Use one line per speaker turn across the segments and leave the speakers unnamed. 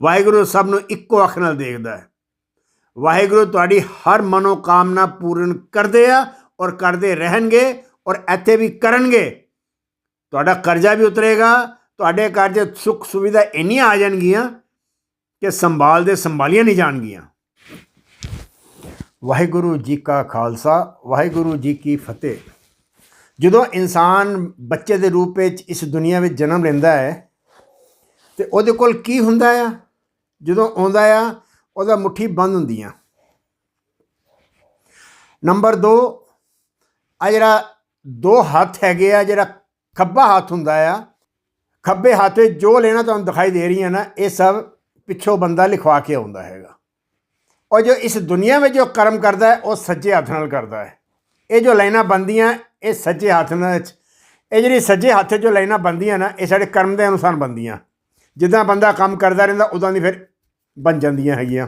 ਵਾਹਿਗੁਰੂ ਸਭ ਨੂੰ ਇੱਕੋ ਅੱਖ ਨਾਲ ਦੇਖਦਾ ਹੈ। ਵਾਹਿਗੁਰੂ ਤੁਹਾਡੀ ਹਰ ਮਨੋਕਾਮਨਾ ਪੂਰਨ ਕਰਦੇ ਆ ਔਰ ਕਰਦੇ ਰਹਿਣਗੇ ਔਰ ਇੱਥੇ ਵੀ ਕਰਨਗੇ। ਤੁਹਾਡਾ ਕਰਜ਼ਾ ਵੀ ਉਤਰੇਗਾ, ਤੁਹਾਡੇ ਘਰ 'ਚ ਸੁੱਖ ਸੁਵਿਧਾ ਇੰਨੀਆਂ ਆ ਜਾਣਗੀਆਂ ਕਿ ਸੰਭਾਲਦੇ ਸੰਭਾਲੀਆਂ ਨਹੀਂ ਜਾਣਗੀਆਂ। ਵਾਹਿਗੁਰੂ ਜੀ ਕਾ ਖਾਲਸਾ, ਵਾਹਿਗੁਰੂ ਜੀ ਕੀ ਫਤਿਹ। ਜਦੋਂ ਇਨਸਾਨ ਬੱਚੇ ਦੇ ਰੂਪ ਵਿੱਚ ਇਸ ਦੁਨੀਆ ਵਿੱਚ ਜਨਮ ਲੈਂਦਾ ਹੈ, ਤੇ ਉਹਦੇ ਕੋਲ ਕੀ ਹੁੰਦਾ ਆ? ਜਦੋਂ ਆਉਂਦਾ ਆ, ਉਹਦਾ ਮੁੱਠੀ ਬੰਦ ਹੁੰਦੀਆਂ। ਨੰਬਰ 2 ਆ ਜਿਹੜਾ ਦੋ ਹੱਥ ਹੈਗੇ ਆ, ਜਿਹੜਾ ਖੱਬਾ ਹੱਥ ਹੁੰਦਾ ਆ, ਖੱਬੇ ਹੱਥ ਵਿੱਚ ਜੋ ਲੈਣਾ ਤੁਹਾਨੂੰ ਦਿਖਾਈ ਦੇ ਰਹੀਆਂ ਨਾ, ਇਹ ਸਭ ਪਿੱਛੋਂ ਬੰਦਾ ਲਿਖਵਾ ਕੇ ਆਉਂਦਾ ਹੈਗਾ। ਔਰ ਜੋ ਇਸ ਦੁਨੀਆ ਵਿੱਚ ਜੋ ਕਰਮ ਕਰਦਾ ਹੈ, ਉਹ ਸੱਜੇ ਹੱਥ ਨਾਲ ਕਰਦਾ ਹੈ। ਇਹ ਜੋ ਲਾਈਨਾਂ ਬੰਦੀਆਂ ਇਹ ਸੱਜੇ ਹੱਥ ਨਾਲ ਇਹ ਜਿਹੜੀ ਸੱਜੇ ਹੱਥ 'ਚ ਜੋ ਲਾਈਨਾਂ ਬੰਦੀਆਂ ਨਾ, ਇਹ ਸਾਡੇ ਕਰਮ ਦੇ ਅਨੁਸਾਰ ਬੰਦੀਆਂ ਜਿੱਦਾਂ ਬੰਦਾ ਕੰਮ ਕਰਦਾ ਰਹਿੰਦਾ ਉਦਾਂ ਦੀ ਫਿਰ ਬਣ ਜਾਂਦੀਆਂ ਹੈਗੀਆਂ।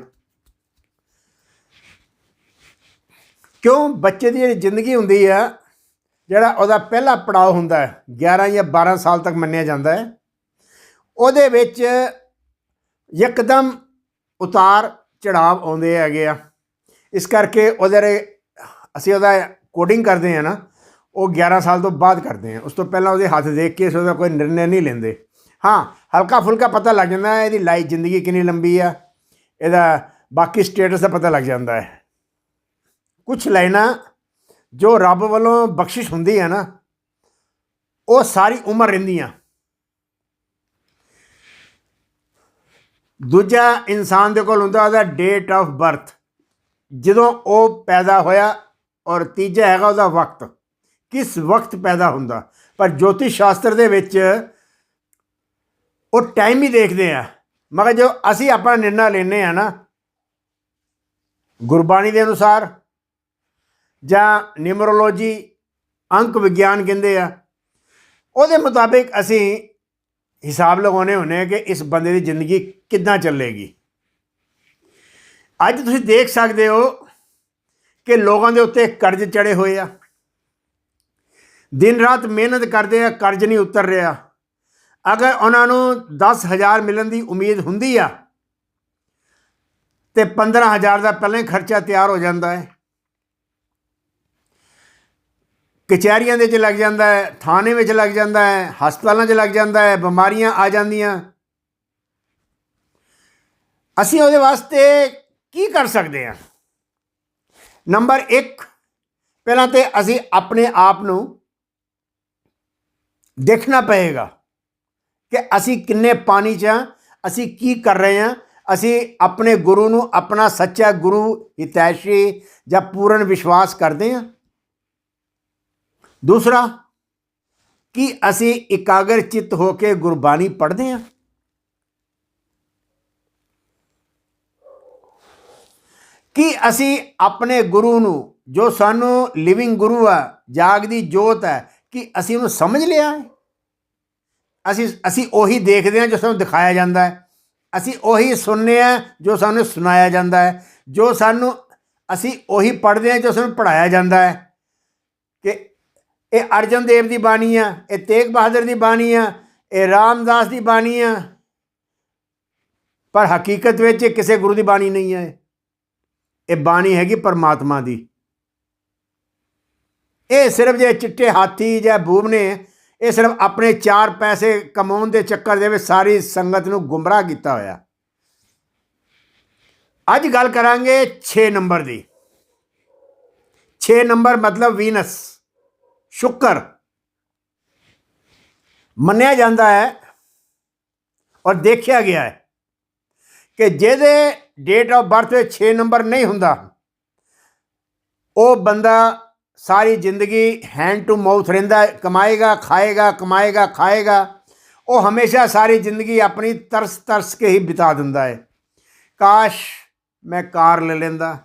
ਕਿਉਂ? ਬੱਚੇ ਦੀ ਜਿਹੜੀ ਜ਼ਿੰਦਗੀ ਹੁੰਦੀ ਆ, ਜਿਹੜਾ ਉਹਦਾ ਪਹਿਲਾ ਪੜਾਅ ਹੁੰਦਾ ਹੈ 11 ਜਾਂ 12 ਸਾਲ ਤੱਕ ਮੰਨਿਆ ਜਾਂਦਾ ਹੈ। ਉਹਦੇ ਵਿੱਚ ਇੱਕਦਮ ਉਤਾਰ ਚੜਾਵ ਆਉਂਦੇ ਹੈਗੇ ਆ। ਇਸ ਕਰਕੇ ਉਹਦੇ ਅਸੀਂ ਉਹਦਾ ਕੋਡਿੰਗ ਕਰਦੇ ਆ ਨਾ, ਉਹ 11 ਸਾਲ ਤੋਂ ਬਾਅਦ ਕਰਦੇ ਆ ਉਸ ਤੋਂ ਪਹਿਲਾਂ ਉਹਦੇ ਹੱਥ ਦੇਖ ਕੇ ਅਸੀਂ ਉਹਦਾ ਕੋਈ ਨਿਰਣੇ ਨਹੀਂ ਲੈਂਦੇ। ਹਾਂ, ਹਲਕਾ ਫੁਲਕਾ ਪਤਾ ਲੱਗ ਜਾਂਦਾ ਹੈ, ਇਹਦੀ ਲਾਈਫ ਜ਼ਿੰਦਗੀ ਕਿੰਨੀ ਲੰਬੀ ਆ, ਇਹਦਾ ਬਾਕੀ ਸਟੇਟਸ ਦਾ ਪਤਾ ਲੱਗ ਜਾਂਦਾ ਹੈ। ਕੁਝ ਲਾਈਨਾਂ ਜੋ ਰੱਬ ਵੱਲੋਂ ਬਖਸ਼ਿਸ਼ ਹੁੰਦੀ ਹੈ ਨਾ, ਉਹ ਸਾਰੀ ਉਮਰ ਰਹਿੰਦੀਆਂ ਦੂਜਾ ਇਨਸਾਨ ਦੇ ਕੋਲ ਹੁੰਦਾ ਉਹਦਾ ਡੇਟ ਆਫ ਬਰਥ ਜਦੋਂ ਉਹ ਪੈਦਾ ਹੋਇਆ ਔਰ ਤੀਜਾ ਹੈਗਾ ਉਹਦਾ ਵਕਤ। ਕਿਸ ਵਕਤ ਪੈਦਾ ਹੁੰਦਾ? ਪਰ ਜੋਤਿਸ਼ ਸ਼ਾਸਤਰ ਦੇ ਵਿੱਚ ਉਹ ਟਾਈਮ ਹੀ ਦੇਖਦੇ ਆ। ਮਗਰ ਜੋ ਅਸੀਂ ਆਪਣਾ ਨਿਰਣਾ ਲੈਨੇ ਆ ਨਾ, ਗੁਰਬਾਣੀ ਦੇ ਅਨੁਸਾਰ ਜਾਂ ਨਿਊਮਰੋਲੋਜੀ ਅੰਕ ਵਿਗਿਆਨ ਕਹਿੰਦੇ ਆ, ਉਹਦੇ ਮੁਤਾਬਿਕ ਅਸੀਂ ਹਿਸਾਬ ਲਗਾਉਣੇ ਹੁੰਨੇ ਆ ਕਿ ਇਸ ਬੰਦੇ ਦੀ ਜ਼ਿੰਦਗੀ ਕਿੱਦਾਂ ਚੱਲੇਗੀ। ਅੱਜ ਤੁਸੀਂ ਦੇਖ ਸਕਦੇ ਹੋ ਕਿ ਲੋਕਾਂ ਦੇ ਉੱਤੇ ਕਰਜ਼ ਚੜੇ ਹੋਏ ਆ। ਦਿਨ ਰਾਤ ਮਿਹਨਤ ਕਰਦੇ ਆ, ਕਰਜ਼ ਨਹੀਂ ਉਤਰ ਰਿਹਾ। ਅਗਰ ਉਹਨਾਂ ਨੂੰ 10000 ਮਿਲਣ ਦੀ ਉਮੀਦ ਹੁੰਦੀ ਆ, ਤੇ 15000 ਦਾ ਪਹਿਲਾਂ ਹੀ ਖਰਚਾ ਤਿਆਰ ਹੋ ਜਾਂਦਾ ਹੈ। ਕਚਹਿਰੀਆਂ ਦੇ ਵਿੱਚ ਲੱਗ ਜਾਂਦਾ ਹੈ, ਥਾਣੇ ਵਿੱਚ ਲੱਗ ਜਾਂਦਾ ਹੈ, ਹਸਪਤਾਲਾਂ 'ਚ ਲੱਗ ਜਾਂਦਾ ਹੈ, ਬਿਮਾਰੀਆਂ ਆ ਜਾਂਦੀਆਂ। ਅਸੀਂ ਉਹਦੇ ਵਾਸਤੇ ਕੀ ਕਰ ਸਕਦੇ ਹਾਂ? ਨੰਬਰ 1 ਪਹਿਲਾਂ ਤੇ ਅਸੀਂ ਆਪਣੇ ਆਪ ਨੂੰ ਦੇਖਣਾ ਪਏਗਾ। ਕਿ ਅਸੀਂ ਕਿੰਨੇ ਪਾਣੀ 'ਚ ਹਾਂ ਅਸੀਂ ਕੀ ਕਰ ਰਹੇ ਹਾਂ ਅਸੀਂ ਆਪਣੇ ਗੁਰੂ ਨੂੰ ਆਪਣਾ ਸੱਚਾ ਗੁਰੂ, ਹਿਤੈਸ਼ੀ ਜਾਂ ਪੂਰਨ ਵਿਸ਼ਵਾਸ ਕਰਦੇ ਹਾਂ ਦੂਸਰਾ, ਕੀ ਅਸੀਂ ਇਕਾਗਰ ਚਿੱਤ ਹੋ ਕੇ ਗੁਰਬਾਣੀ ਪੜ੍ਹਦੇ ਹਾਂ ਕੀ ਅਸੀਂ ਆਪਣੇ ਗੁਰੂ ਨੂੰ, ਜੋ ਸਾਨੂੰ ਲਿਵਿੰਗ ਗੁਰੂ ਆ, ਜਾਗਦੀ ਜੋਤ ਹੈ, ਕਿ ਅਸੀਂ ਉਹਨੂੰ ਸਮਝ ਲਿਆ ਹੈ। ਅਸੀਂ ਅਸੀਂ ਉਹੀ ਦੇਖਦੇ ਹਾਂ ਜੋ ਸਾਨੂੰ ਦਿਖਾਇਆ ਜਾਂਦਾ ਹੈ। ਅਸੀਂ ਉਹੀ ਸੁਣਨੇ ਆ ਜੋ ਸਾਨੂੰ ਸੁਣਾਇਆ ਜਾਂਦਾ ਹੈ। ਜੋ ਸਾਨੂੰ, ਅਸੀਂ ਉਹੀ ਪੜ੍ਹਦੇ ਹਾਂ ਜੋ ਸਾਨੂੰ ਪੜਾਇਆ ਜਾਂਦਾ ਹੈ। ਕਿ ਇਹ ਅਰਜਨ ਦੇਵ ਦੀ ਬਾਣੀ ਆ, ਇਹ ਤੇਗ ਬਹਾਦਰ ਦੀ ਬਾਣੀ ਆ, ਇਹ ਰਾਮਦਾਸ ਦੀ ਬਾਣੀ ਆ। ਪਰ ਹਕੀਕਤ ਵਿੱਚ ਇਹ ਕਿਸੇ ਗੁਰੂ ਦੀ ਬਾਣੀ ਨਹੀਂ ਹੈ। ਇਹ ਬਾਣੀ ਹੈਗੀ ਪਰਮਾਤਮਾ ਦੀ। ਇਹ ਸਿਰਫ ਜੇ ਚਿੱਟੇ ਹਾਥੀ ਜਾਂ ਬੂਬ ਨੇ ਇਹ ਸਿਰਫ ਆਪਣੇ ਚਾਰ ਪੈਸੇ ਕਮਾਉਣ ਦੇ ਚੱਕਰ ਦੇ ਵਿੱਚ ਸਾਰੀ ਸੰਗਤ ਨੂੰ ਗੁੰਮਰਾਹ ਕੀਤਾ ਹੋਇਆ। ਅੱਜ ਗੱਲ ਕਰਾਂਗੇ 6 ਨੰਬਰ ਦੀ। 6 ਨੰਬਰ ਮਤਲਬ ਵੀਨਸ, ਸ਼ੁਕਰ। ਮੰਨਿਆ ਜਾਂਦਾ ਹੈ ਔਰ ਦੇਖਿਆ ਗਿਆ ਹੈ ਕਿ ਜਿਹਦੇ ਡੇਟ ਆਫ ਬਰਥ ਵਿੱਚ 6 ਨੰਬਰ ਨਹੀਂ ਹੁੰਦਾ, ਉਹ ਬੰਦਾ ਸਾਰੀ ਜ਼ਿੰਦਗੀ ਹੈਂਡ ਟੂ ਮਾਊਥ ਰਹਿੰਦਾ ਕਮਾਏਗਾ, ਖਾਏਗਾ ਕਮਾਏਗਾ, ਖਾਏਗਾ। ਉਹ ਹਮੇਸ਼ਾ ਸਾਰੀ ਜ਼ਿੰਦਗੀ ਆਪਣੀ ਤਰਸ ਤਰਸ ਕੇ ਹੀ ਬਿਤਾ ਦਿੰਦਾ ਹੈ। ਕਾਸ਼ ਮੈਂ ਕਾਰ ਲੈ ਲੈਂਦਾ,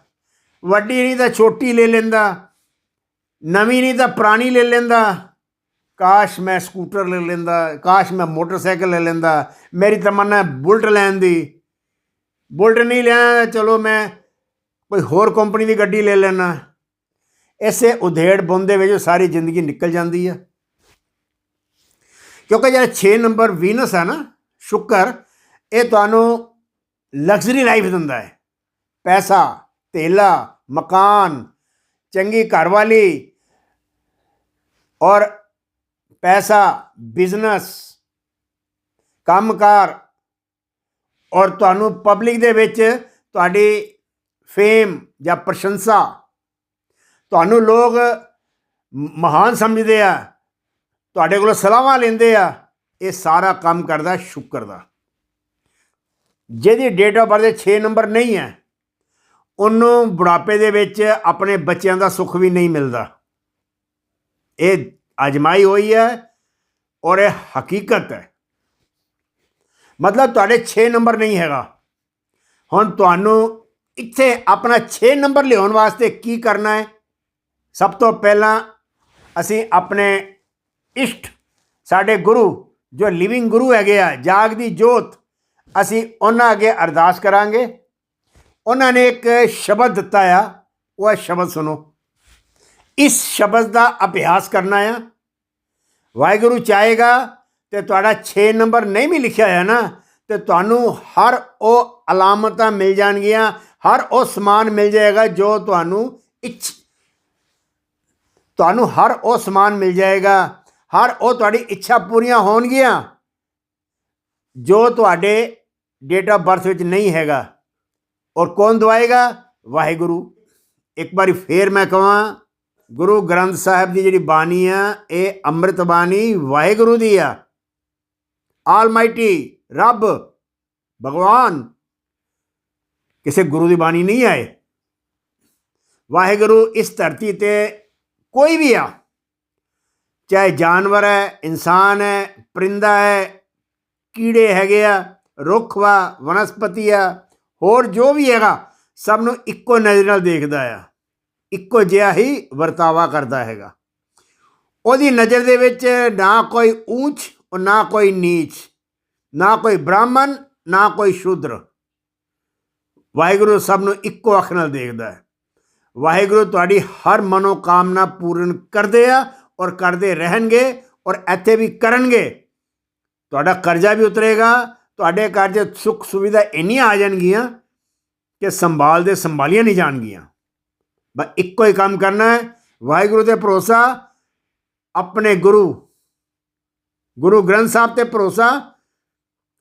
ਵੱਡੀ ਨਹੀਂ ਤਾਂ ਛੋਟੀ ਲੈ ਲੈਂਦਾ, ਨਵੀਂ ਨਹੀਂ ਤਾਂ ਪੁਰਾਣੀ ਲੈ ਲੈਂਦਾ। ਕਾਸ਼ ਮੈਂ ਸਕੂਟਰ ਲੈ ਲੈਂਦਾ, ਕਾਸ਼ ਮੈਂ ਮੋਟਰਸਾਈਕਲ ਲੈ ਲੈਂਦਾ। ਮੇਰੀ ਤਮੰਨਾ ਬੁਲਟ ਲੈਣ ਦੀ। ਬੁਲਟ ਨਹੀਂ ਲੈਣਾ ਚਲੋ ਮੈਂ ਕੋਈ ਹੋਰ ਕੰਪਨੀ ਦੀ ਗੱਡੀ ਲੈ ਲੈਣਾ ਇਸੇ ਉਧੇੜ ਬੁੰਦ ਦੇ ਵਿੱਚ ਸਾਰੀ ਜ਼ਿੰਦਗੀ ਨਿਕਲ ਜਾਂਦੀ ਹੈ ਕਿਉਂਕਿ ਜਿਹੜਾ 6 ਨੰਬਰ ਵੀਨਸ ਹੈ ਨਾ, ਸ਼ੁਕਰ, ਇਹ ਤੁਹਾਨੂੰ ਲਗਜ਼ਰੀ ਲਾਈਫ ਦਿੰਦਾ ਹੈ। ਪੈਸਾ ਤੇਲਾ ਮਕਾਨ, ਚੰਗੀ ਘਰਵਾਲੀ ਔਰ ਪੈਸਾ ਬਿਜ਼ਨਸ ਕੰਮਕਾਰ ਔਰ ਤੁਹਾਨੂੰ ਪਬਲਿਕ ਦੇ ਵਿੱਚ ਤੁਹਾਡੀ ਫੇਮ ਜਾਂ ਪ੍ਰਸ਼ੰਸਾ ਤੁਹਾਨੂੰ ਲੋਕ ਮਹਾਨ ਸਮਝਦੇ ਆ, ਤੁਹਾਡੇ ਕੋਲੋਂ ਸਲਾਹਾਂ ਲੈਂਦੇ ਆ, ਇਹ ਸਾਰਾ ਕੰਮ ਕਰਦਾ ਸ਼ੁਕਰ ਦਾ। ਜਿਹਦੀ ਡੇਟ ਆਫ ਬਰਥ 6 ਨੰਬਰ ਨਹੀਂ ਹੈ, ਉਹਨੂੰ ਬੁਢਾਪੇ ਦੇ ਵਿੱਚ ਆਪਣੇ ਬੱਚਿਆਂ ਦਾ ਸੁੱਖ ਵੀ ਨਹੀਂ ਮਿਲਦਾ। ਇਹ ਅਜਮਾਈ ਹੋਈ ਹੈ ਔਰ ਇਹ ਹਕੀਕਤ ਹੈ। ਮਤਲਬ ਤੁਹਾਡੇ 6 ਨੰਬਰ ਨਹੀਂ ਹੈਗਾ। ਹੁਣ ਤੁਹਾਨੂੰ ਇੱਥੇ ਆਪਣਾ 6 ਨੰਬਰ ਲਿਆਉਣ ਵਾਸਤੇ ਕੀ ਕਰਨਾ ਹੈ? ਸਭ ਤੋਂ ਪਹਿਲਾਂ ਅਸੀਂ ਆਪਣੇ ਇਸ਼ਟ, ਸਾਡੇ ਗੁਰੂ, ਜੋ ਲਿਵਿੰਗ ਗੁਰੂ ਹੈਗੇ ਆ ਜਾਗਦੀ ਜੋਤ, ਅਸੀਂ ਉਹਨਾਂ ਅੱਗੇ ਅਰਦਾਸ ਕਰਾਂਗੇ। ਉਹਨਾਂ ਨੇ ਇੱਕ ਸ਼ਬਦ ਦਿੱਤਾ ਆ, ਉਹ ਹੈ ਸ਼ਬਦ ਸੁਣੋ। ਇਸ ਸ਼ਬਦ ਦਾ ਅਭਿਆਸ ਕਰਨਾ ਆ। ਵਾਹਿਗੁਰੂ ਚਾਹੇਗਾ ਤੇ ਤੁਹਾਡਾ 6 ਨੰਬਰ ਨਹੀਂ ਵੀ ਲਿਖਿਆ ਹੋਇਆ ਨਾ, ਤੇ ਤੁਹਾਨੂੰ ਹਰ ਉਹ ਅਲਾਮਤਾਂ ਮਿਲ ਜਾਣਗੀਆਂ, ਹਰ ਉਹ ਸਮਾਨ ਮਿਲ ਜਾਏਗਾ ਜੋ ਤੁਹਾਨੂੰ ਇੱਛ ਤੁਹਾਨੂੰ ਹਰ ਉਹ ਸਮਾਨ ਮਿਲ ਜਾਏਗਾ। ਹਰ ਉਹ ਤੁਹਾਡੀ ਇੱਛਾ ਪੂਰੀਆਂ ਹੋਣਗੀਆਂ, ਜੋ ਤੁਹਾਡੇ ਡੇਟ ਆਫ ਬਰਥ ਵਿੱਚ ਨਹੀਂ ਹੈਗਾ। ਔਰ ਕੌਣ ਦਵਾਏਗਾ? ਵਾਹਿਗੁਰੂ। ਇੱਕ ਵਾਰੀ ਫੇਰ ਮੈਂ ਕਹਾਂ, ਗੁਰੂ ਗ੍ਰੰਥ ਸਾਹਿਬ ਦੀ ਜਿਹੜੀ ਬਾਣੀ ਆ, ਇਹ ਅੰਮ੍ਰਿਤ ਬਾਣੀ ਵਾਹਿਗੁਰੂ ਦੀ ਆ। ਆਲਮਾਈਟੀ ਰੱਬ, ਭਗਵਾਨ। ਕਿਸੇ ਗੁਰੂ ਦੀ ਬਾਣੀ ਨਹੀਂ ਆਏ। ਵਾਹਿਗੁਰੂ ਇਸ ਧਰਤੀ ਤੇ ਕੋਈ ਵੀ ਆ, ਚਾਹੇ ਜਾਨਵਰ ਹੈ, ਇਨਸਾਨ ਹੈ, ਪਰਿੰਦਾ ਹੈ, ਕੀੜੇ ਹੈਗੇ ਆ, ਰੁੱਖ ਵਾ, ਵਨਸਪਤੀ ਆ, ਹੋਰ ਜੋ ਵੀ ਹੈਗਾ, ਸਭ ਨੂੰ ਇੱਕੋ ਨਜ਼ਰ ਨਾਲ ਦੇਖਦਾ ਆ। ਇੱਕੋ ਜਿਹਾ ਹੀ ਵਰਤਾਵਾ ਕਰਦਾ ਹੈਗਾ। ਉਹਦੀ ਨਜ਼ਰ ਦੇ ਵਿੱਚ ਨਾ ਕੋਈ ਉੱਚ ਔਰ ਨਾ ਕੋਈ ਨੀਚ, ਨਾ ਕੋਈ ਬ੍ਰਾਹਮਣ, ਨਾ ਕੋਈ ਸ਼ੂਦਰ। ਵਾਹਿਗੁਰੂ ਸਭ ਨੂੰ ਇੱਕੋ ਅੱਖ ਨਾਲ ਦੇਖਦਾ ਹੈ। ਵਾਹਿਗੁਰੂ ਤੁਹਾਡੀ ਹਰ ਮਨੋਕਾਮਨਾ ਪੂਰਨ ਕਰਦੇ ਆ ਔਰ ਕਰਦੇ ਰਹਿਣਗੇ ਔਰ ਇੱਥੇ ਵੀ ਕਰਨਗੇ। ਤੁਹਾਡਾ ਕਰਜ਼ਾ ਵੀ ਉਤਰੇਗਾ, ਤੁਹਾਡੇ ਘਰ 'ਚ ਸੁੱਖ ਸੁਵਿਧਾ ਇੰਨੀਆਂ ਆ ਜਾਣਗੀਆਂ ਕਿ ਸੰਭਾਲਦੇ ਸੰਭਾਲੀਆਂ ਨਹੀਂ ਜਾਣਗੀਆਂ। ਬਸ ਇੱਕੋ ਹੀ ਕੰਮ ਕਰਨਾ ਹੈ, ਵਾਹਿਗੁਰੂ ਤੇ ਭਰੋਸਾ, ਆਪਣੇ ਗੁਰੂ ਗੁਰੂ ਗ੍ਰੰਥ ਸਾਹਿਬ ਤੇ ਭਰੋਸਾ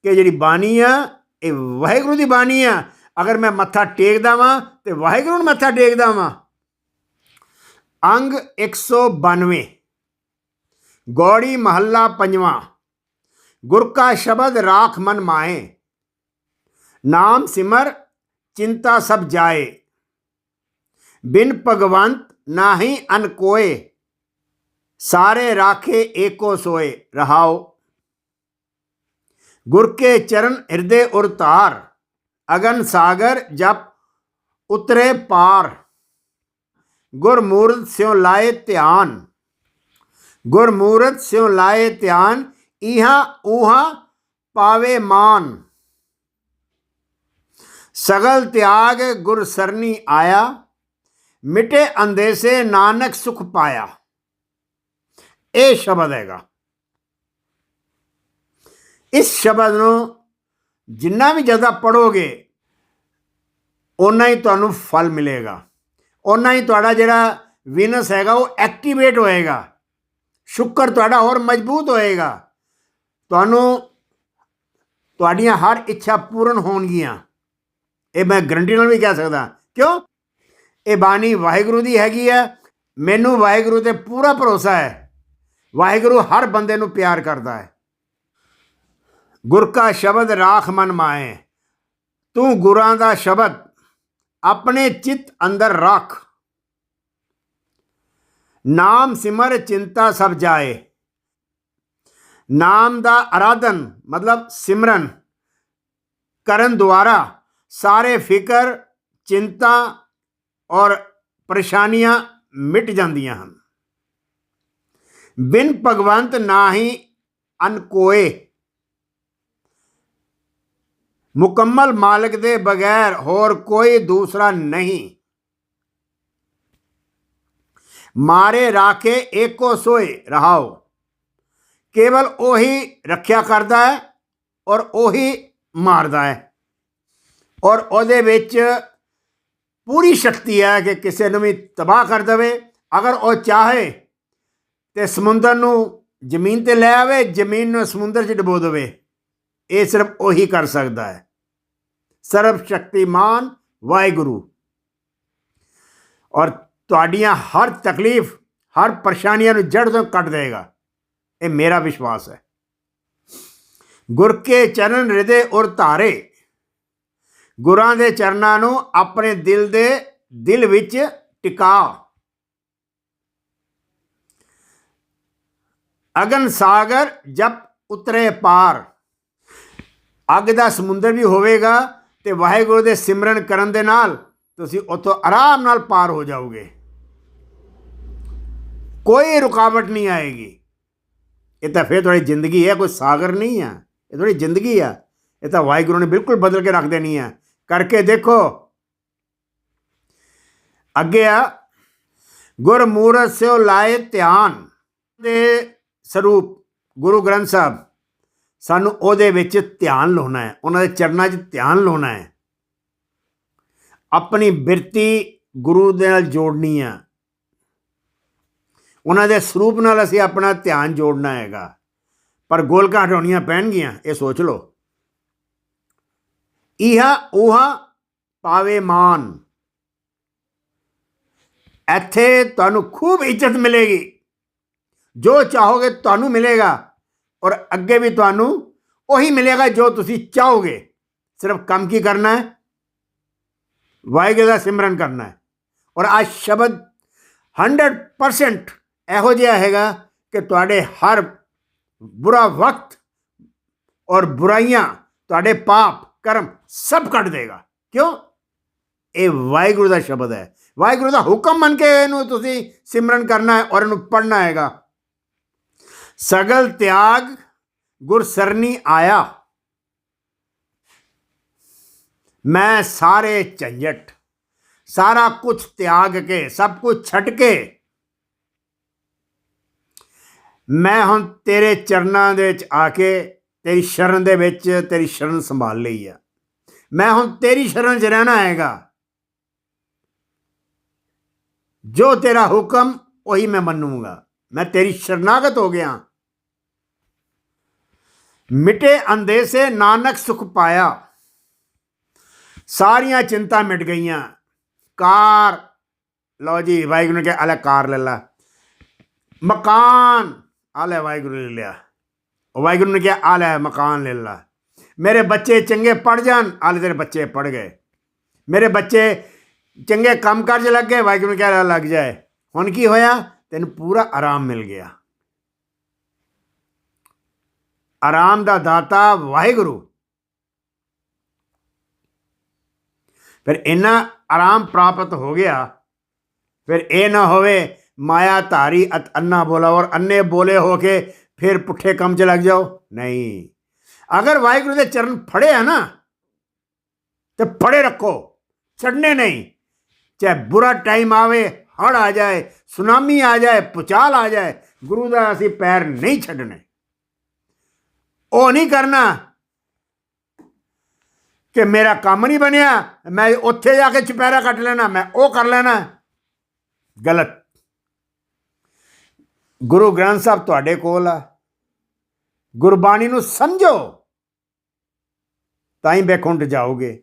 ਕਿ ਜਿਹੜੀ ਬਾਣੀ ਆ, ਇਹ ਵਾਹਿਗੁਰੂ ਦੀ ਬਾਣੀ ਆ ਅਗਰ ਮੈਂ ਮੱਥਾ ਟੇਕਦਾ ਵਾਂ ਤੇ ਵਾਹਿਗੁਰੂ ਨੂੰ ਮੱਥਾ ਟੇਕਦਾ ਵਾਂ ਅੰਗ 192 ਗੌੜੀ ਮਹੱਲਾ ਪੰਜਵਾਂ। ਗੁਰ ਕਾ ਸ਼ਬਦ ਰਾਖ ਮਨ ਮਾਏ ਨਾਮ ਸਿਮਰ, ਚਿੰਤਾ ਸਭ ਜਾਏ। ਬਿਨ ਭਗਵੰਤ ਨਾਹੀ ਅਨ ਕੋਏ। ਸਾਰੇ ਰਾਖੇ ਏਕੋ ਸੋਏ। ਰਹਾਓ। ਗੁਰ ਕੇ ਚਰਨ ਹਿਰਦੇ ਉਰ ਧਾਰ। ਅਗਨ ਸਾਗਰ ਜਪ ਉਤਰੇ ਪਾਰ। ਗੁਰਮੂਰਤ ਸਿਉ ਲਾਏ ਧਿਆਨ। ਗੁਰਮੂਰਤ ਸਿਉ ਲਾਏ ਧਿਆਨ, ਇਹਾਂ ਉਹਾਂ ਪਾਵੇ ਮਾਨ। ਸਗਲ ਤਿਆਗ ਗੁਰ ਸਰਨੀ ਆਇਆ, ਮਿਟੇ ਅੰਦੇਸੇ ਨਾਨਕ ਸੁਖ ਪਾਇਆ। ਇਹ ਸ਼ਬਦ ਹੈਗਾ। ਇਸ ਸ਼ਬਦ ਨੂੰ ਜਿੰਨਾ ਵੀ ਜ਼ਿਆਦਾ ਪੜੋਗੇ ਓਨਾ ਹੀ ਤੁਹਾਨੂੰ ਫਲ ਮਿਲੇਗਾ। ਓਨਾ ਹੀ ਤੁਹਾਡਾ ਜਿਹੜਾ ਵੀਨਸ ਹੈਗਾ, ਉਹ ਐਕਟੀਵੇਟ ਹੋਏਗਾ। ਸ਼ੁਕਰ ਤੁਹਾਡਾ ਹੋਰ ਮਜ਼ਬੂਤ ਹੋਏਗਾ। ਤੁਹਾਨੂੰ, ਤੁਹਾਡੀਆਂ ਹਰ ਇੱਛਾ ਪੂਰਨ ਹੋਣਗੀਆਂ। ਇਹ ਮੈਂ ਗਰੰਟੀ ਨਾਲ ਵੀ ਕਹਿ ਸਕਦਾ। ਕਿਉਂ? ਇਹ ਬਾਣੀ ਵਾਹਿਗੁਰੂ ਦੀ ਹੈਗੀ ਹੈ। ਮੈਨੂੰ ਵਾਹਿਗੁਰੂ ਤੇ ਪੂਰਾ ਭਰੋਸਾ ਹੈ। ਵਾਹਿਗੁਰੂ ਹਰ ਬੰਦੇ ਨੂੰ ਪਿਆਰ ਕਰਦਾ ਹੈ। ਗੁਰ ਕਾ ਸ਼ਬਦ ਰਾਖ ਮਨ ਮਾਏ ਤੂੰ ਗੁਰਾਂ ਦਾ ਸ਼ਬਦ ਆਪਣੇ ਚਿੱਤ ਅੰਦਰ ਰੱਖ। ਨਾਮ ਸਿਮਰ ਚਿੰਤਾ ਸਭ ਜਾਏ। ਨਾਮ ਦਾ ਆਰਾਧਨ ਮਤਲਬ ਸਿਮਰਨ ਕਰਨ ਦੁਆਰਾ ਸਾਰੇ ਫਿਕਰ, ਚਿੰਤਾ ਔਰ ਪਰੇਸ਼ਾਨੀਆਂ ਮਿਟ ਜਾਂਦੀਆਂ ਹਨ। ਬਿਨ ਭਗਵੰਤ ਨਾ ਹੀ ਅਨਕੋਏ ਮੁਕੰਮਲ ਮਾਲਕ ਦੇ ਬਗੈਰ ਹੋਰ ਕੋਈ ਦੂਸਰਾ ਨਹੀਂ। ਮਾਰੇ ਰਾਖੇ ਏਕੋ ਸੋਏ ਰਹਾਓ। ਕੇਵਲ ਉਹੀ ਰੱਖਿਆ ਕਰਦਾ ਹੈ ਔਰ ਉਹੀ ਮਾਰਦਾ ਹੈ। ਔਰ ਉਹਦੇ ਵਿੱਚ ਪੂਰੀ ਸ਼ਕਤੀ ਹੈ ਕਿ ਕਿਸੇ ਨੂੰ ਵੀ ਤਬਾਹ ਕਰ ਦੇਵੇ। ਅਗਰ ਉਹ ਚਾਹੇ ਤੇ ਸਮੁੰਦਰ ਨੂੰ ਜ਼ਮੀਨ ਤੇ ਲੈ ਆਵੇ, ਜ਼ਮੀਨ ਨੂੰ ਸਮੁੰਦਰ 'ਚ ਡੁਬੋ ਦੇਵੇ। ਇਹ ਸਿਰਫ ਉਹੀ ਕਰ ਸਕਦਾ ਹੈ। ਸਰਬ ਸ਼ਕਤੀਮਾਨ ਵਾਹਿਗੁਰੂ। ਔਰ ਤੁਹਾਡੀਆਂ ਹਰ ਤਕਲੀਫ, ਹਰ ਪਰੇਸ਼ਾਨੀਆਂ ਨੂੰ ਜੜ ਤੋਂ ਕੱਟ ਦੇਗਾ ਇਹ ਮੇਰਾ ਵਿਸ਼ਵਾਸ ਹੈ। ਗੁਰ ਕੇ ਚਰਨ ਹਿਰਦੇ ਔਰ ਧਾਰੇ, ਗੁਰਾਂ ਦੇ ਚਰਨਾਂ ਨੂੰ ਆਪਣੇ ਦਿਲ ਦੇ ਦਿਲ ਵਿੱਚ ਟਿਕਾ। ਅਗਨ ਸਾਗਰ ਜਪ ਉਤਰੇ ਪਾਰ। ਅੱਗ ਦਾ ਸਮੁੰਦਰ ਵੀ ਹੋਵੇਗਾ ਤੇ ਵਾਹਿਗੁਰੂ ਦੇ ਸਿਮਰਨ ਕਰਨ ਦੇ ਨਾਲ ਤੁਸੀਂ ਉੱਥੋਂ ਆਰਾਮ ਨਾਲ ਪਾਰ ਹੋ ਜਾਓਗੇ। ਕੋਈ ਰੁਕਾਵਟ ਨਹੀਂ ਆਏਗੀ। ਇਹ ਤਾਂ ਫਿਰ ਤੁਹਾਡੀ ਜ਼ਿੰਦਗੀ ਹੈ, ਕੋਈ ਸਾਗਰ ਨਹੀਂ ਆ। ਇਹ ਤੁਹਾਡੀ ਜ਼ਿੰਦਗੀ ਆ। ਇਹ ਤਾਂ ਵਾਹਿਗੁਰੂ ਨੇ ਬਿਲਕੁਲ ਬਦਲ ਕੇ ਰੱਖ ਦੇਣੀ ਆ। ਕਰਕੇ ਦੇਖੋ, ਅੱਗੇ ਆ, ਗੁਰਮੂਰਤ ਸਿਓ ਲਾਏ ਧਿਆਨ ਦੇ ਸਰੂਪ, ਗੁਰੂ ਗ੍ਰੰਥ ਸਾਹਿਬ। ਸਾਨੂੰ ਉਹਦੇ ਵਿੱਚ ਧਿਆਨ ਲਾਉਣਾ ਹੈ, ਉਹਨਾਂ ਦੇ ਚਰਨਾਂ 'ਚ ਧਿਆਨ ਲਾਉਣਾ ਹੈ। ਆਪਣੀ ਬਿਰਤੀ ਗੁਰੂ ਦੇ ਨਾਲ ਜੋੜਨੀ ਆ। ਉਹਨਾਂ ਦੇ ਸਰੂਪ ਨਾਲ ਅਸੀਂ ਆਪਣਾ ਧਿਆਨ ਜੋੜਨਾ ਹੈਗਾ। ਪਰ ਗੋਲਕਾਂ ਹਟਾਉਣੀਆਂ ਪੈਣਗੀਆਂ, ਇਹ ਸੋਚ ਲਓ। ਇਹਾ ਉਹਾ ਪਾਵੇ ਮਾਨ। ਇੱਥੇ ਤੁਹਾਨੂੰ ਖੂਬ ਇੱਜ਼ਤ ਮਿਲੇਗੀ। ਜੋ ਚਾਹੋਗੇ ਤੁਹਾਨੂੰ ਮਿਲੇਗਾ। ਔਰ ਅੱਗੇ ਵੀ ਤੁਹਾਨੂੰ ਉਹੀ ਮਿਲੇਗਾ ਜੋ ਤੁਸੀਂ ਚਾਹੋਗੇ। ਸਿਰਫ ਕੰਮ ਕੀ ਕਰਨਾ ਹੈ? ਵਾਹਿਗੁਰੂ ਦਾ ਸਿਮਰਨ ਕਰਨਾ ਹੈ। ਔਰ ਆ ਸ਼ਬਦ 100% ਇਹੋ ਜਿਹਾ ਹੈਗਾ ਕਿ ਤੁਹਾਡੇ ਹਰ ਬੁਰਾ ਵਕਤ ਔਰ ਬੁਰਾਈਆਂ, ਤੁਹਾਡੇ ਪਾਪ, ਕਰਮ ਸਭ ਕੱਢ ਦੇਗਾ। ਕਿਉਂ? ਇਹ ਵਾਹਿਗੁਰੂ ਦਾ ਸ਼ਬਦ ਹੈ। ਵਾਹਿਗੁਰੂ ਦਾ ਹੁਕਮ ਮੰਨ ਕੇ ਇਹਨੂੰ ਤੁਸੀਂ ਸਿਮਰਨ ਕਰਨਾ ਹੈ ਔਰ ਇਹਨੂੰ ਪੜ੍ਹਨਾ ਹੈਗਾ। ਸਗਲ ਤਿਆਗ ਗੁਰਸਰਨੀ ਆਇਆ। ਮੈਂ ਸਾਰੇ ਝੰਜਟ, ਸਾਰਾ ਕੁਝ ਤਿਆਗ ਕੇ, ਸਭ ਕੁਝ ਛੱਡ ਕੇ, ਮੈਂ ਹੁਣ ਤੇਰੇ ਚਰਨਾਂ ਦੇ ਵਿੱਚ ਆ ਕੇ, ਤੇਰੀ ਸ਼ਰਨ ਦੇ ਵਿੱਚ ਤੇਰੀ ਸ਼ਰਨ ਸੰਭਾਲ ਲਈ ਆ। ਮੈਂ ਹੁਣ ਤੇਰੀ ਸ਼ਰਨ 'ਚ ਰਹਿਣਾ ਹੈਗਾ। ਜੋ ਤੇਰਾ ਹੁਕਮ, ਉਹੀ ਮੈਂ ਮੰਨੂਗਾ। ਮੈਂ ਤੇਰੀ ਸ਼ਰਨਾਗਤ ਹੋ ਗਿਆ ਮਿਟੇ ਅੰਦੇਸੇ ਨਾਨਕ ਸੁਖ ਪਾਇਆ ਸਾਰੀਆਂ ਚਿੰਤਾ ਮਿਟ ਗਈਆਂ ਕਾਰ ਲਓ ਜੀ ਵਾਹਿਗੁਰੂ ਨੇ ਕਿਹਾ ਅਲੇ ਕਾਰ ਲੈ ਲਾ ਮਕਾਨ ਆਲੇ ਵਾਹਿਗੁਰੂ ਨੇ ਲਿਆ ਉਹ ਵਾਹਿਗੁਰੂ ਨੇ ਕਿਹਾ ਆਲੇ ਮਕਾਨ ਲੈ ਲਾ ਮੇਰੇ ਬੱਚੇ ਚੰਗੇ ਪੜ ਜਾਣ ਆਲੇ ਤੇਰੇ ਬੱਚੇ ਪੜ ਗਏ ਮੇਰੇ ਬੱਚੇ ਚੰਗੇ ਕੰਮ ਕਾਰਜ ਲੱਗ ਗਏ ਵਾਹਿਗੁਰੂ ਨੇ ਕਿਹਾ ਲੱਗ ਜਾਏ ਹੁਣ ਕੀ ਹੋਇਆ ਤੈਨੂੰ ਪੂਰਾ ਆਰਾਮ ਮਿਲ ਗਿਆ। ਆਰਾਮ ਦਾ ਦਾਤਾ ਵਾਹਿਗੁਰੂ। ਫਿਰ ਇੰਨਾ ਆਰਾਮ ਪ੍ਰਾਪਤ ਹੋ ਗਿਆ, ਫਿਰ ਇਹ ਨਾ ਹੋਵੇ ਮਾਇਆ ਧਾਰੀ ਅਤ ਅੰਨਾ ਬੋਲਾ ਔਰ ਅੰਨੇ ਬੋਲੇ ਹੋ ਕੇ ਫਿਰ ਪੁੱਠੇ ਕੰਮ 'ਚ ਲੱਗ ਜਾਓ। ਨਹੀਂ। ਅਗਰ ਵਾਹਿਗੁਰੂ ਦੇ ਚਰਨ ਫੜੇ ਆ ਨਾ, ਤੇ ਫੜੇ ਰੱਖੋ। ਛੱਡਨੇ ਨਹੀਂ। ਚਾਹੇ ਬੁਰਾ ਟਾਈਮ ਆਵੇ ਹੜ ਆ ਜਾਏ, ਸੁਨਾਮੀ ਆ ਜਾਏ, ਪੁਚਾਲ ਆ ਜਾਏ, ਗੁਰੂ ਦਾ ਅਸੀਂ ਪੈਰ ਨਹੀਂ ਛੱਡਣੇ। ਉਹ ਨਹੀਂ ਕਰਨਾ ਕਿ ਮੇਰਾ ਕੰਮ ਨਹੀਂ ਬਣਿਆ, ਮੈਂ ਉੱਥੇ ਜਾ ਕੇ ਚਪੈਰਾ ਕੱਟ ਲੈਣਾ, ਮੈਂ ਉਹ ਕਰ ਲੈਣਾ। ਗਲਤ। ਗੁਰੂ ਗ੍ਰੰਥ ਸਾਹਿਬ ਤੁਹਾਡੇ ਕੋਲ ਆ। ਗੁਰਬਾਣੀ ਨੂੰ ਸਮਝੋ, ਤਾਂ ਹੀ ਬੇਖੁੰਡ ਜਾਓਗੇ।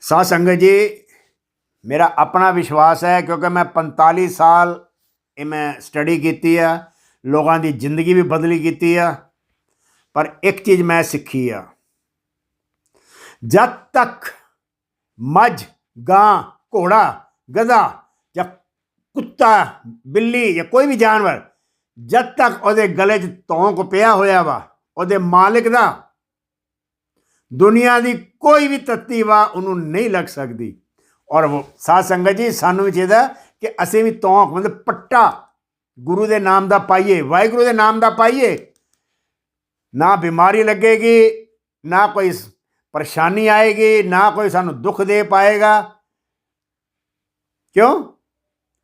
ਸਾਧ ਸੰਗਤ ਜੀ ਮੇਰਾ ਆਪਣਾ ਵਿਸ਼ਵਾਸ ਹੈ ਕਿਉਂਕਿ ਮੈਂ 45 ਸਾਲ ਇਹ ਮੈਂ ਸਟੱਡੀ ਕੀਤੀ ਆ, ਲੋਕਾਂ ਦੀ ਜ਼ਿੰਦਗੀ ਵੀ ਬਦਲੀ ਕੀਤੀ ਆ, ਪਰ ਇੱਕ ਚੀਜ਼ ਮੈਂ ਸਿੱਖੀ ਆ। ਜਦ ਤੱਕ ਮੱਝ, ਗਾਂ, ਘੋੜਾ, ਗਧਾ ਜਾਂ ਕੁੱਤਾ, ਬਿੱਲੀ ਜਾਂ ਕੋਈ ਵੀ ਜਾਨਵਰ ਜਦ ਤੱਕ ਉਹਦੇ ਗਲੇ 'ਚ ਤੌਂਕ ਪਿਆ ਹੋਇਆ ਵਾ, ਉਹਦੇ ਮਾਲਕ ਦਾ, ਦੁਨੀਆ ਦੀ ਕੋਈ ਵੀ ਤੱਤੀ ਵਾ ਉਹਨੂੰ ਨਹੀਂ ਲੱਗ ਸਕਦੀ। ਔਰ ਉਹ ਸਾਧ ਸੰਗਤ ਜੀ, ਸਾਨੂੰ ਵੀ ਚਾਹੀਦਾ ਕਿ ਅਸੀਂ ਵੀ ਤੌਂਕ ਮਤਲਬ ਪੱਟਾ ਗੁਰੂ ਦੇ ਨਾਮ ਦਾ ਪਾਈਏ, ਵਾਹਿਗੁਰੂ ਦੇ ਨਾਮ ਦਾ ਪਾਈਏ। ਨਾ ਬਿਮਾਰੀ ਲੱਗੇਗੀ, ਨਾ ਕੋਈ ਪਰੇਸ਼ਾਨੀ ਆਏਗੀ, ਨਾ ਕੋਈ ਸਾਨੂੰ ਦੁੱਖ ਦੇ ਪਾਏਗਾ। ਕਿਉਂ?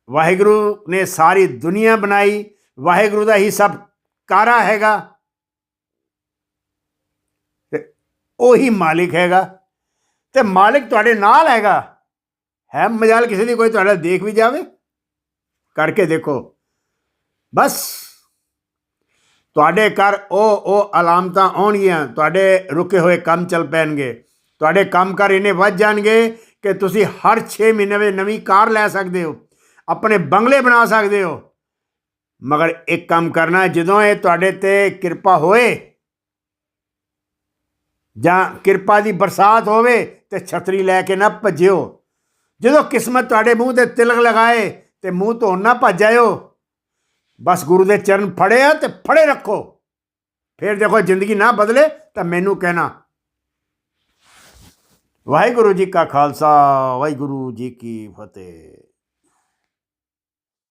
ਵਾਹਿਗੁਰੂ ਨੇ ਸਾਰੀ ਦੁਨੀਆ ਬਣਾਈ, ਵਾਹਿਗੁਰੂ ਦਾ ਹੀ ਸਭ ਕਾਰਾ ਹੈਗਾ। ਤੇ ਉਹੀ ਮਾਲਿਕ ਹੈਗਾ। ਤੇ ਮਾਲਿਕ ਤੁਹਾਡੇ ਨਾਲ ਹੈਗਾ। ਹੈ ਮਜਾਲ ਕਿਸੇ ਦੀ ਕੋਈ ਤੁਹਾਡਾ ਦੇਖ ਵੀ ਜਾਵੇ? ਕਰਕੇ ਦੇਖੋ। ਬਸ। ਤੁਹਾਡੇ ਘਰ ਉਹ ਉਹ ਅਲਾਮਤਾਂ ਆਉਣਗੀਆਂ। ਤੁਹਾਡੇ ਰੁਕੇ ਹੋਏ ਕੰਮ ਚੱਲ ਪੈਣਗੇ। ਤੁਹਾਡੇ ਕੰਮ ਕਰ ਇੰਨੇ ਵੱਧ ਜਾਣਗੇ ਕਿ ਤੁਸੀਂ ਹਰ 6 ਮਹੀਨੇ ਵਿੱਚ ਨਵੀਂ ਕਾਰ ਲੈ ਸਕਦੇ ਹੋ। ਆਪਣੇ ਬੰਗਲੇ ਬਣਾ ਸਕਦੇ ਹੋ। ਮਗਰ ਇੱਕ ਕੰਮ ਕਰਨਾ ਜਦੋਂ ਇਹ ਤੁਹਾਡੇ ਤੇ ਕਿਰਪਾ ਹੋਏ ਜਾਂ ਕਿਰਪਾ ਦੀ ਬਰਸਾਤ ਹੋਵੇ ਤੇ ਛਤਰੀ ਲੈ ਕੇ ਨਾ ਭੱਜਿਓ। ਜਦੋਂ ਕਿਸਮਤ ਤੁਹਾਡੇ ਮੂੰਹ ਤੇ ਤਿਲਕ ਲਗਾਏ ਤੇ ਮੂੰਹ ਤੋਂ ਨਾ ਭੱਜ ਜਾਇਓ ਬਸ ਗੁਰੂ ਦੇ ਚਰਨ ਫੜੇ ਆ ਤੇ ਫੜੇ ਰੱਖੋ। ਫਿਰ ਦੇਖੋ ਜ਼ਿੰਦਗੀ ਨਾ ਬਦਲੇ ਤਾਂ ਮੈਨੂੰ ਕਹਿਣਾ, ਵਾਹਿਗੁਰੂ ਜੀ ਕਾ ਖਾਲਸਾ, ਵਾਹਿਗੁਰੂ ਜੀ ਕੀ ਫਤਿਹ।